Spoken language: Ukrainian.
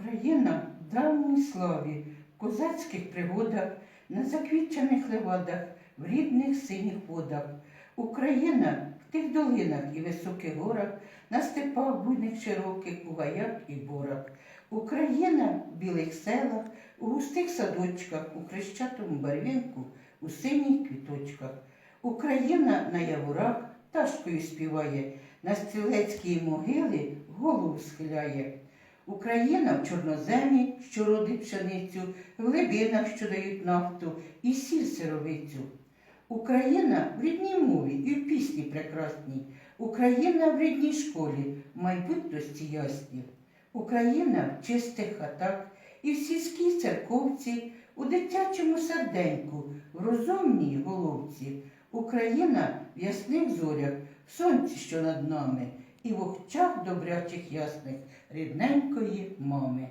Україна в давній славі, в козацьких пригодах, на заквітчених левадах, в рідних синіх водах. Україна в тих долинах і високих горах, на степах буйних широких, у гаях і борах. Україна в білих селах, у густих садочках, у хрещатому барвінку, у синіх квіточках. Україна на яворах пташкою співає, на стрілецькій могили голову схиляє. Україна в чорноземі, що родить пшеницю, в глибинах, що дають нафту, і сіль сировицю. Україна в рідній мові і в пісні прекрасній. Україна в рідній школі, в майбутності ясні. Україна в чистих хатах і в сільській церковці, у дитячому серденьку, в розумній головці. Україна в ясних зорях, в сонці, що над нами, і в очах добрячих ясних рідненької мами.